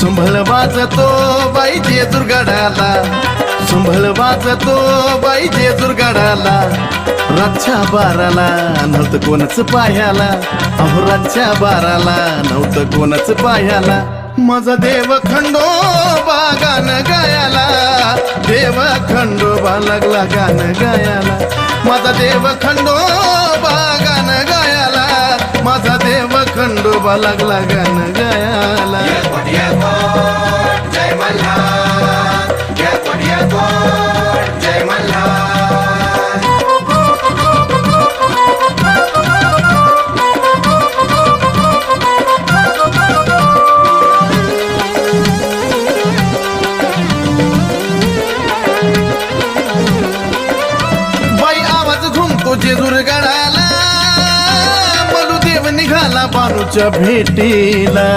सुंभळ वाजतो बाई जेजुरगडाला सुंभळ वाजतो बाई जेजुरगडाला रातच्या बाराला नव्हतं कोणच पाह्याला. अहो रातच्या बाराला नव्हतं कोणच पाह्याला. माझा देव खंडो गान गायाला. देव खंडोबा लागला गान गायाला. माझा देव खंडो गान गायाला. माझा देव खंडोबा लागला गान गायाला. आवाज घुमतो जेजूर निघाला बानूच्या भेटीला.